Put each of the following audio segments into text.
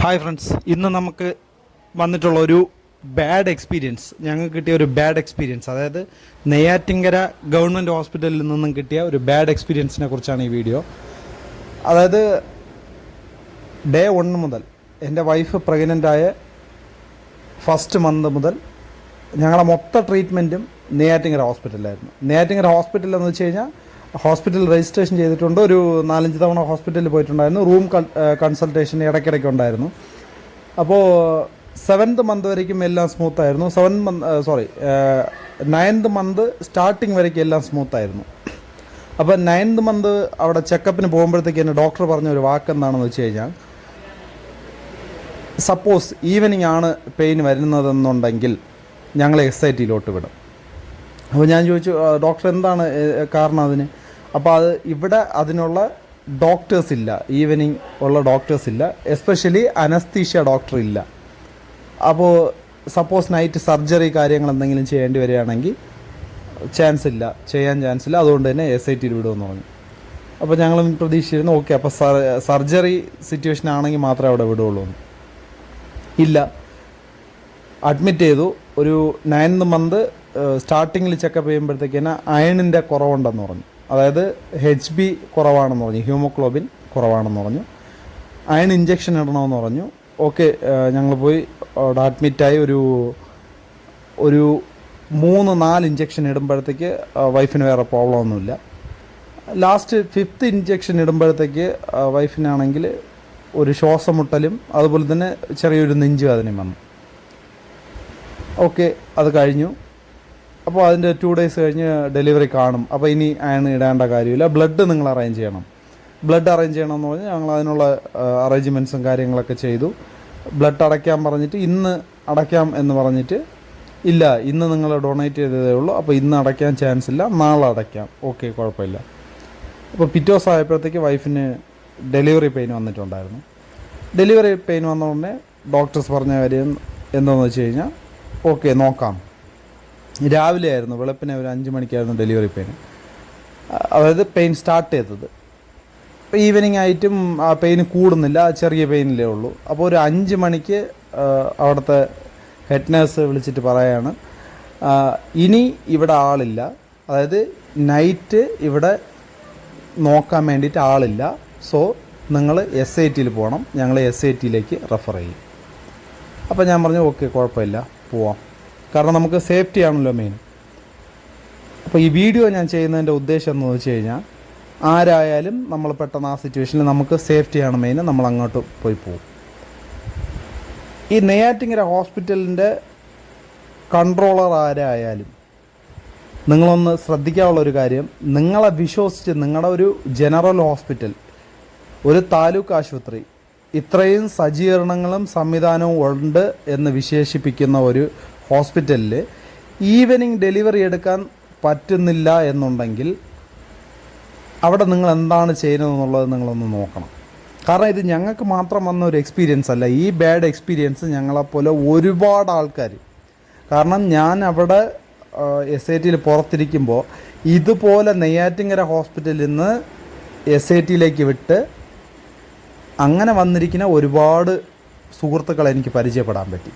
Hi friends ഇന്ന് നമുക്ക് വന്നിട്ടുള്ള ഒരു ബാഡ് എക്സ്പീരിയൻസ് ഞങ്ങൾക്ക് കിട്ടിയ ഒരു ബാഡ് എക്സ്പീരിയൻസ് അതായത് നെയ്യാറ്റിങ്കര ഗവൺമെന്റ് ഹോസ്പിറ്റലിൽ നിന്നും കിട്ടിയ ഒരു ബാഡ് എക്സ്പീരിയൻസിനെ കുറിച്ചാണ് ഈ വീഡിയോ അതായത് ഡേ വൺ മുതൽ എന്റെ വൈഫ് പ്രഗ്നന്റായ ഫസ്റ്റ് മന്ത് മുതൽ ഞങ്ങളുടെ മൊത്ത ട്രീറ്റ്മെന്റും നെയ്യാറ്റിങ്കര ഹോസ്പിറ്റലിലായിരുന്നു നെയ്യാറ്റിങ്കര ഹോസ്പിറ്റൽ എന്ന് വെച്ച് കഴിഞ്ഞാൽ ഹോസ്പിറ്റൽ രജിസ്ട്രേഷൻ ചെയ്തിട്ടുണ്ട്. ഒരു നാലഞ്ച് തവണ ഹോസ്പിറ്റലിൽ പോയിട്ടുണ്ടായിരുന്നു. റൂം കൺസൾട്ടേഷൻ ഇടയ്ക്കിടയ്ക്ക് ഉണ്ടായിരുന്നു. അപ്പോൾ സെവൻത് മന്ത് വരയ്ക്കും എല്ലാം സ്മൂത്തായിരുന്നു seven month sorry ninth month starting വരയ്ക്കും എല്ലാം സ്മൂത്തായിരുന്നു അപ്പോൾ നയൻത് മന്ത് അവിടെ ചെക്കപ്പിന് പോകുമ്പോഴത്തേക്ക് എന്റെ ഡോക്ടർ പറഞ്ഞ ഒരു വാക്ക് എന്താണെന്ന് വെച്ച് കഴിഞ്ഞാൽ സപ്പോസ് ഈവനിങ് ആണ് പെയിൻ വരുന്നതെന്നുണ്ടെങ്കിൽ ഐ ടിയിലോട്ട് വിടും. അപ്പോൾ ഞാൻ ചോദിച്ചു ഡോക്ടർ എന്താണ് കാരണം അതിന്? അപ്പോൾ അത് ഇവിടെ അതിനുള്ള ഡോക്ടേഴ്സ് ഇല്ല. ഈവനിങ് ഉള്ള ഡോക്ടേഴ്സ് ഇല്ല. എസ്പെഷ്യലി അനസ്തീഷ്യ ഡോക്ടർ ഇല്ല. അപ്പോൾ സപ്പോസ് നൈറ്റ് സർജറി കാര്യങ്ങൾ എന്തെങ്കിലും ചെയ്യേണ്ടി വരികയാണെങ്കിൽ ചാൻസ് ഇല്ല. ചെയ്യാൻ ചാൻസ് ഇല്ല. അതുകൊണ്ട് തന്നെ എസ് ഐ ടിയിൽ വിടുമെന്ന് പറഞ്ഞു. അപ്പോൾ ഞങ്ങളും പ്രതീക്ഷിച്ചിരുന്നു ഓക്കെ അപ്പോൾ സർജറി സിറ്റുവേഷൻ ആണെങ്കിൽ മാത്രമേ അവിടെ വിടുകയുള്ളൂ. ഇല്ല. അഡ്മിറ്റ് ചെയ്തു. ഒരു നയൻത് മന്ത് സ്റ്റാർട്ടിങ്ങിൽ ചെക്കപ്പ് ചെയ്യുമ്പോഴത്തേക്കിന് അയണിന്റെ കുറവുണ്ടെന്ന് പറഞ്ഞു. അതായത് എച്ച് ബി കുറവാണെന്ന് പറഞ്ഞു ഹ്യൂമോഗ്ലോബിൻ കുറവാണെന്ന് പറഞ്ഞു അയൺ ഇഞ്ചക്ഷൻ ഇടണമെന്ന് പറഞ്ഞു. ഓക്കെ ഞങ്ങൾ പോയി അവിടെ അഡ്മിറ്റായി ഒരു ഒരു മൂന്ന് നാല് ഇഞ്ചക്ഷൻ ഇടുമ്പോഴത്തേക്ക് വൈഫിന് വേറെ പ്രോബ്ലം ഒന്നുമില്ല. ലാസ്റ്റ് ഫിഫ്ത്ത് ഇഞ്ചക്ഷൻ ഇടുമ്പോഴത്തേക്ക് വൈഫിനാണെങ്കിൽ ഒരു ശ്വാസം മുട്ടലും അതുപോലെ തന്നെ ചെറിയൊരു നെഞ്ചുവേദനയും വന്നു. ഓക്കെ അത് കഴിഞ്ഞു. അപ്പോൾ അതിന്റെ ടു ഡേയ്സ് കഴിഞ്ഞ് ഡെലിവറി കാണും. അപ്പോൾ ഇനി അയൺ ഇടേണ്ട കാര്യമില്ല. ബ്ലഡ് നിങ്ങൾ അറേഞ്ച് ചെയ്യണം. ബ്ലഡ് അറേഞ്ച് ചെയ്യണം എന്ന് പറഞ്ഞ് ഞങ്ങൾ അതിനുള്ള അറേഞ്ച്മെന്റ്സും കാര്യങ്ങളൊക്കെ ചെയ്തു. ബ്ലഡ് അടയ്ക്കാൻ പറഞ്ഞിട്ട് ഇന്ന് അടയ്ക്കാം എന്ന് പറഞ്ഞിട്ട് ഇല്ല ഇന്ന് നിങ്ങൾ ഡൊണേറ്റ് ചെയ്തതേ ഉള്ളൂ. അപ്പോൾ ഇന്ന് അടയ്ക്കാൻ ചാൻസ് ഇല്ല നാളെ അടയ്ക്കാം. ഓക്കെ കുഴപ്പമില്ല. അപ്പോൾ പിറ്റേ ദിവസം ആയപ്പോഴത്തേക്ക് വൈഫിന് ഡെലിവറി പെയിൻ വന്നിട്ടുണ്ടായിരുന്നു. ഡെലിവറി പെയിൻ വന്ന ഉടനെ ഡോക്ടേഴ്സ് പറഞ്ഞ കാര്യം എന്താണെന്ന് വെച്ച് കഴിഞ്ഞാൽ ഓക്കെ നോക്കാം. രാവിലെ ആയിരുന്നു വെളുപ്പിനെ ഒരു അഞ്ച് മണിക്കായിരുന്നു ഡെലിവറി പെയിൻ അതായത് പെയിൻ സ്റ്റാർട്ട് ചെയ്തത്. അപ്പോൾ ഈവനിങ് ആയിട്ടും ആ പെയിൻ കൂടുന്നില്ല ചെറിയ പെയിനിലേ ഉള്ളൂ. അപ്പോൾ ഒരു അഞ്ച് മണിക്ക് അവിടുത്തെ ഹെഡ് നേഴ്സ് വിളിച്ചിട്ട് പറയാണ് ഇനി ഇവിടെ ആളില്ല. അതായത് നൈറ്റ് ഇവിടെ നോക്കാൻ വേണ്ടിയിട്ട് ആളില്ല. സോ നിങ്ങൾ എസ് ഐ ടിയിൽ പോകണം ഞങ്ങൾ എസ് ഐ ടിയിലേക്ക് റെഫർ ചെയ്യും. അപ്പോൾ ഞാൻ പറഞ്ഞു ഓക്കെ കുഴപ്പമില്ല. പോവാം. കാരണം നമുക്ക് സേഫ്റ്റി ആണല്ലോ മെയിൻ അപ്പോൾ ഈ വീഡിയോ ഞാൻ ചെയ്യുന്നതിന്റെ ഉദ്ദേശം എന്ന് വെച്ച് കഴിഞ്ഞാൽ ആരായാലും നമ്മൾ പെട്ടെന്ന് ആ സിറ്റുവേഷനിൽ നമുക്ക് സേഫ്റ്റിയാണ് മെയിൻ നമ്മൾ അങ്ങോട്ട് പോയി പോകും ഈ നെയ്യാറ്റിങ്ങര ഹോസ്പിറ്റലിന്റെ കൺട്രോളർ ആരായാലും നിങ്ങളൊന്ന് ശ്രദ്ധിക്കാനുള്ള ഒരു കാര്യം നിങ്ങളെ വിശ്വസിച്ച് നിങ്ങളുടെ ഒരു ജനറൽ ഹോസ്പിറ്റൽ ഒരു താലൂക്ക് ആശുപത്രി ഇത്രയും സജ്ജീകരണങ്ങളും സംവിധാനവും ഉണ്ട് എന്ന് വിശേഷിപ്പിക്കുന്ന ഒരു ഹോസ്പിറ്റലിൽ ഈവനിങ് ഡെലിവറി എടുക്കാൻ പറ്റുന്നില്ല എന്നുണ്ടെങ്കിൽ അവിടെ നിങ്ങൾ എന്താണ് ചെയ്യുന്നത് എന്നുള്ളത് നിങ്ങളൊന്ന് നോക്കണം. കാരണം ഇത് ഞങ്ങൾക്ക് മാത്രം വന്ന ഒരു എക്സ്പീരിയൻസ് അല്ല. ഈ ബാഡ് എക്സ്പീരിയൻസ് ഞങ്ങളെപ്പോലെ ഒരുപാട് ആൾക്കാർ കാരണം ഞാൻ അവിടെ എസ് ഐ ടിയിൽ പുറത്തിരിക്കുമ്പോൾ ഇതുപോലെ നെയ്യാറ്റിങ്കര ഹോസ്പിറ്റലിൽ നിന്ന് എസ് ഐ ടിയിലേക്ക് വിട്ട് അങ്ങനെ വന്നിരിക്കുന്ന ഒരുപാട് സുഹൃത്തുക്കളെ എനിക്ക് പരിചയപ്പെടാൻ പറ്റി.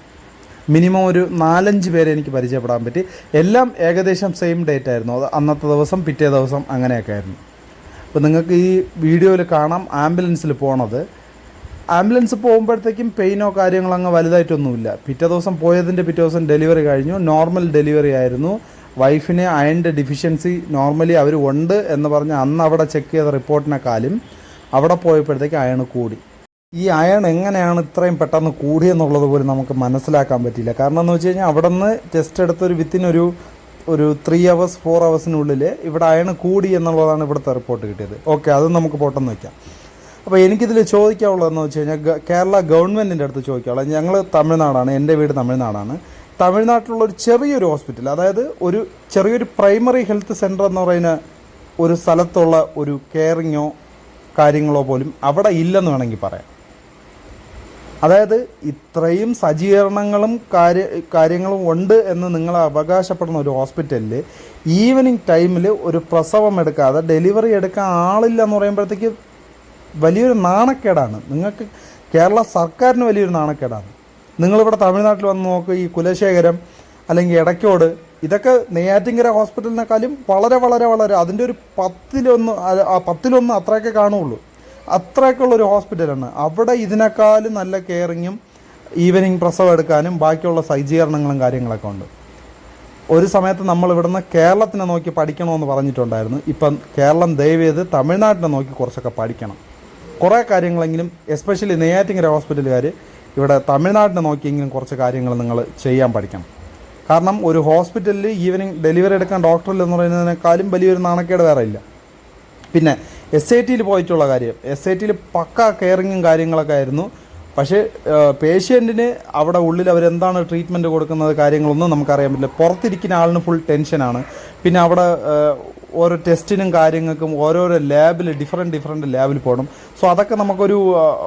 മിനിമം ഒരു നാലഞ്ച് പേരെ എനിക്ക് പരിചയപ്പെടാൻ പറ്റി. എല്ലാം ഏകദേശം സെയിം ഡേറ്റ് ആയിരുന്നു. അത് അന്നത്തെ ദിവസം പിറ്റേ ദിവസം അങ്ങനെയൊക്കെ ആയിരുന്നു. അപ്പോൾ നിങ്ങൾക്ക് ഈ വീഡിയോയിൽ കാണാം ആംബുലൻസിൽ പോണത്. ആംബുലൻസ് പോകുമ്പോഴത്തേക്കും പെയിനോ കാര്യങ്ങളോ അങ്ങ് വലുതായിട്ടൊന്നുമില്ല. പിറ്റേ ദിവസം പോയതിന്റെ പിറ്റേ ദിവസം ഡെലിവറി കഴിഞ്ഞു. നോർമൽ ഡെലിവറി ആയിരുന്നു. വൈഫിന് അയണിന്റെ ഡിഫിഷ്യൻസി നോർമലി അവർ ഉണ്ട് എന്ന് പറഞ്ഞ് അന്ന് അവിടെ ചെക്ക് ചെയ്ത റിപ്പോർട്ടിനെക്കാളും അവിടെ പോയപ്പോഴത്തേക്ക് അയൺ കൂടി. ഈ അയൺ എങ്ങനെയാണ് ഇത്രയും പെട്ടെന്ന് കൂടിയെന്നുള്ളത് പോലും നമുക്ക് മനസ്സിലാക്കാൻ പറ്റില്ല കാരണം എന്ന് വെച്ച് കഴിഞ്ഞാൽ അവിടെ നിന്ന് ടെസ്റ്റ് എടുത്തൊരു വിത്തിൻ ഒരു ഒരു ത്രീ അവേഴ്സ് ഫോർ അവേഴ്സിനുള്ളിൽ ഇവിടെ അയൺ കൂടി എന്നുള്ളതാണ് ഇവിടുത്തെ റിപ്പോർട്ട് കിട്ടിയത്. ഓക്കെ അത് നമുക്ക് പോട്ടെന്ന് വയ്ക്കാം അപ്പോൾ എനിക്കിതിൽ ചോദിക്കാനുള്ളതെന്ന് വെച്ച് കഴിഞ്ഞാൽ കേരള ഗവൺമെന്റിന്റെ അടുത്ത് ചോദിക്കാനുള്ളത്. ഞങ്ങൾ തമിഴ്നാടാണ് എന്റെ വീട് തമിഴ്നാടാണ്. തമിഴ്നാട്ടിലുള്ള ഒരു ചെറിയൊരു ഹോസ്പിറ്റൽ അതായത് ഒരു ചെറിയൊരു പ്രൈമറി ഹെൽത്ത് സെന്റർ എന്ന് പറയുന്ന ഒരു സ്ഥലത്തുള്ള ഒരു കെയറിങ്ങോ കാര്യങ്ങളോ പോലും അവിടെ ഇല്ലെന്ന് വേണമെങ്കിൽ പറയാം. അതായത് ഇത്രയും സജ്ജീകരണങ്ങളും കാര്യ കാര്യങ്ങളും ഉണ്ട് എന്ന് നിങ്ങൾ അവകാശപ്പെടുന്ന ഒരു ഹോസ്പിറ്റലിൽ ഈവനിങ് ടൈമിൽ ഒരു പ്രസവം എടുക്കാതെ ഡെലിവറി എടുക്കാൻ ആളില്ല എന്ന് പറയുമ്പോഴത്തേക്ക് വലിയൊരു നാണക്കേടാണ്. നിങ്ങൾക്ക് കേരള സർക്കാരിന് വലിയൊരു നാണക്കേടാണ്. നിങ്ങളിവിടെ തമിഴ്നാട്ടിൽ വന്ന് നോക്കുക ഈ കുലശേഖരം അല്ലെങ്കിൽ ഇടയ്ക്കോട് ഇതൊക്കെ നെയ്യാറ്റിങ്കര ഹോസ്പിറ്റലിനെക്കാളും വളരെ വളരെ വളരെ അതിന്റെ ഒരു പത്തിലൊന്ന് പത്തിലൊന്ന് അത്രയൊക്കെ കാണുള്ളൂ അത്രയൊക്കെയുള്ള ഒരു ഹോസ്പിറ്റലാണ്. അവിടെ ഇതിനേക്കാളും നല്ല കെയറിങ്ങും ഈവനിങ് പ്രസവം എടുക്കാനും ബാക്കിയുള്ള സജ്ജീകരണങ്ങളും കാര്യങ്ങളൊക്കെ ഉണ്ട്. ഒരു സമയത്ത് നമ്മൾ ഇവിടുന്ന് കേരളത്തിനെ നോക്കി പഠിക്കണമെന്ന് പറഞ്ഞിട്ടുണ്ടായിരുന്നു. ഇപ്പം കേരളം ദയവ് ചെയ്ത് തമിഴ്നാട്ടിനെ നോക്കി കുറച്ചൊക്കെ പഠിക്കണം. കുറേ കാര്യങ്ങളെങ്കിലും എസ്പെഷ്യലി നെയ്യാറ്റിങ്കര ഹോസ്പിറ്റലുകാർ ഇവിടെ തമിഴ്നാട്ടിനെ നോക്കിയെങ്കിലും കുറച്ച് കാര്യങ്ങൾ നിങ്ങൾ ചെയ്യാൻ പഠിക്കണം. കാരണം ഒരു ഹോസ്പിറ്റലിൽ ഈവനിങ് ഡെലിവറി എടുക്കാൻ ഡോക്ടറിൽ എന്ന് പറയുന്നതിനേക്കാളും വലിയൊരു നാണക്കേട് വേറെ ഇല്ല. പിന്നെ എസ് ഐ ടിയിൽ പോയിട്ടുള്ള കാര്യം. എസ് ഐ ടിയിൽ പക്ക കെയറിങ്ങും കാര്യങ്ങളൊക്കെ ആയിരുന്നു. പക്ഷേ പേഷ്യന്റിന് അവിടെ ഉള്ളിൽ അവരെന്താണ് ട്രീറ്റ്മെന്റ് കൊടുക്കുന്നത് കാര്യങ്ങളൊന്നും നമുക്കറിയാൻ പറ്റില്ല. പുറത്തിരിക്കുന്ന ആളിന് ഫുൾ ടെൻഷനാണ് പിന്നെ അവിടെ ഓരോ ടെസ്റ്റിനും കാര്യങ്ങൾക്കും ഓരോരോ ലാബിൽ ഡിഫറെന്റ് ഡിഫറെന്റ് ലാബിൽ പോകണം സോ അതൊക്കെ നമുക്കൊരു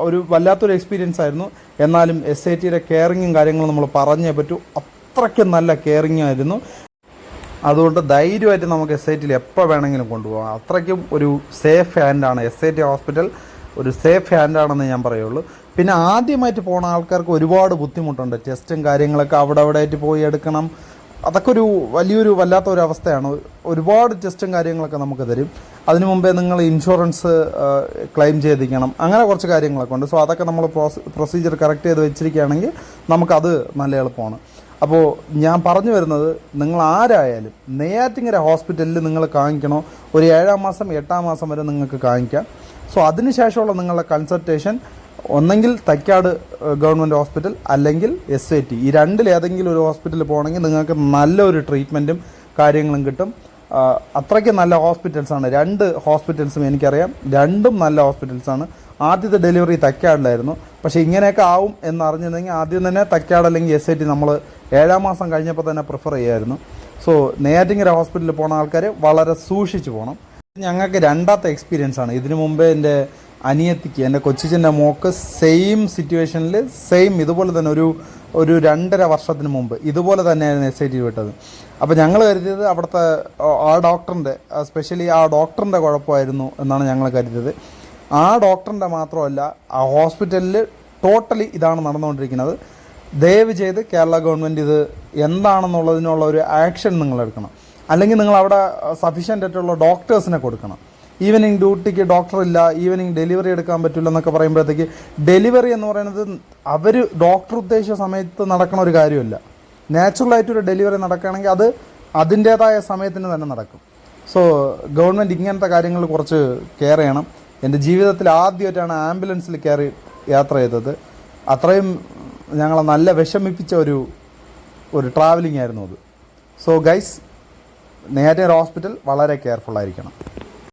ഒരു വല്ലാത്തൊരു എക്സ്പീരിയൻസ് ആയിരുന്നു. എന്നാലും എസ് ഐ ടിയുടെ കെയറിങ്ങും കാര്യങ്ങളും നമ്മൾ പറഞ്ഞേ പറ്റൂ. അത്രയ്ക്കും നല്ല കെയറിങ് ആയിരുന്നു. അതുകൊണ്ട് ധൈര്യമായിട്ട് നമുക്ക് എസ് ഐ ടിയിൽ എപ്പോൾ വേണമെങ്കിലും കൊണ്ടുപോകാം. അത്രയ്ക്കും ഒരു സേഫ് ഹാൻഡാണ് എസ് ഐ ടി ഹോസ്പിറ്റൽ ഒരു സേഫ് ഹാൻഡാണെന്ന് ഞാൻ പറയുള്ളൂ. പിന്നെ ആദ്യമായിട്ട് പോണ ആൾക്കാർക്ക് ഒരുപാട് ബുദ്ധിമുട്ടുണ്ട്. ടെസ്റ്റും കാര്യങ്ങളൊക്കെ അവിടെ അവിടെ ആയിട്ട് പോയി എടുക്കണം. അതൊക്കെ ഒരു വലിയൊരു വല്ലാത്ത ഒരു അവസ്ഥയാണ്. ഒരുപാട് ടെസ്റ്റും കാര്യങ്ങളൊക്കെ നമുക്ക് തരും. അതിനു മുമ്പേ നിങ്ങൾ ഇൻഷുറൻസ് ക്ലെയിം ചെയ്തിരിക്കണം. അങ്ങനെ കുറച്ച് കാര്യങ്ങളൊക്കെ ഉണ്ട്. സോ അതൊക്കെ നമ്മൾ പ്രൊസീജിയർ കറക്റ്റ് ചെയ്ത് വെച്ചിരിക്കുകയാണെങ്കിൽ നമുക്കത് നല്ല എളുപ്പമാണ്. അപ്പോൾ ഞാൻ പറഞ്ഞു വരുന്നത് നിങ്ങൾ ആരായാലും നെയ്യാറ്റിങ്ങര ഹോസ്പിറ്റലിൽ നിങ്ങൾ കാണിക്കണോ? ഒരു ഏഴാം മാസം എട്ടാം മാസം വരെ നിങ്ങൾക്ക് കാണിക്കാം. സോ അതിനുശേഷമുള്ള നിങ്ങളുടെ കൺസൾട്ടേഷൻ ഒന്നെങ്കിൽ തൈക്കാട് ഗവൺമെന്റ് ഹോസ്പിറ്റൽ അല്ലെങ്കിൽ എസ് ഐ ടി ഈ രണ്ടിൽ ഏതെങ്കിലും ഒരു ഹോസ്പിറ്റലിൽ പോകണമെങ്കിൽ നിങ്ങൾക്ക് നല്ലൊരു ട്രീറ്റ്മെന്റും കാര്യങ്ങളും കിട്ടും. അത്രയ്ക്ക് നല്ല ഹോസ്പിറ്റൽസാണ്. രണ്ട് ഹോസ്പിറ്റൽസും എനിക്കറിയാം. രണ്ടും നല്ല ഹോസ്പിറ്റൽസാണ്. ആദ്യത്തെ ഡെലിവറി തക്കാടിലായിരുന്നു. പക്ഷേ ഇങ്ങനെയൊക്കെ ആവും എന്നറിഞ്ഞിരുന്നെങ്കിൽ ആദ്യം തന്നെ തക്കാട് അല്ലെങ്കിൽ എസ് ഐ ടി നമ്മൾ ഏഴാം മാസം കഴിഞ്ഞപ്പോൾ തന്നെ പ്രിഫർ ചെയ്യുമായിരുന്നു സോ നെയ്യാറ്റിങ്ങര ഹോസ്പിറ്റലിൽ പോണ ആൾക്കാർ വളരെ സൂക്ഷിച്ച് പോകണം ഞങ്ങൾക്ക് രണ്ടാമത്തെ എക്സ്പീരിയൻസ് ആണ്. ഇതിനു മുമ്പേ എന്റെ അനിയത്തിക്ക് എന്റെ കൊച്ചിച്ചന്റെ മോക്ക് സെയിം സിറ്റുവേഷനിൽ സെയിം ഇതുപോലെ തന്നെ ഒരു ഒരു രണ്ടര വർഷത്തിന് മുമ്പ് ഇതുപോലെ തന്നെയായിരുന്നു എസ് ഐ ടി വിട്ടത്. അപ്പോൾ ഞങ്ങൾ കരുതിയത് അവിടുത്തെ ആ ഡോക്ടറിന്റെ സ്പെഷ്യലി ആ ഡോക്ടറിന്റെ കുഴപ്പമായിരുന്നു എന്നാണ് ഞങ്ങൾ കരുതിയത്. ആ ഡോക്ടറിന്റെ മാത്രമല്ല ആ ഹോസ്പിറ്റലിൽ ടോട്ടലി ഇതാണ് നടന്നുകൊണ്ടിരിക്കുന്നത്. ദയവ് ചെയ്ത് കേരള ഗവൺമെന്റ് ഇത് എന്താണെന്നുള്ളതിനുള്ള ഒരു ആക്ഷൻ നിങ്ങൾ എടുക്കണം. അല്ലെങ്കിൽ നിങ്ങൾ അവിടെ സഫീഷ്യന്റ് ആയിട്ടുള്ള ഡോക്ടേഴ്സിനെ കൊടുക്കണം. ഈവനിങ് ഡ്യൂട്ടിക്ക് ഡോക്ടർ ഇല്ല ഈവനിങ് ഡെലിവറി എടുക്കാൻ പറ്റില്ല എന്നൊക്കെ പറയുമ്പോഴത്തേക്ക് ഡെലിവറി എന്ന് പറയുന്നത് അവർ ഡോക്ടർ ഉദ്ദേശിച്ച സമയത്ത് നടക്കണ ഒരു കാര്യമല്ല. നാച്ചുറലായിട്ടൊരു ഡെലിവറി നടക്കുകയാണെങ്കിൽ അത് അതിന്റേതായ സമയത്തിന് തന്നെ നടക്കും. സോ ഗവൺമെന്റ് ഇങ്ങനത്തെ കാര്യങ്ങൾ കുറച്ച് കെയർ ചെയ്യണം. എന്റെ ജീവിതത്തിൽ ആദ്യമായിട്ടാണ് ആംബുലൻസിൽ കയറി യാത്ര ചെയ്തത്. അത്രയും ഞങ്ങളെ നല്ല വിഷമിപ്പിച്ച ഒരു ഒരു ട്രാവലിംഗ് ആയിരുന്നു അത്. സോ ഗൈസ് നേരെ ഹോസ്പിറ്റൽ വളരെ കെയർഫുൾ ആയിരിക്കണം.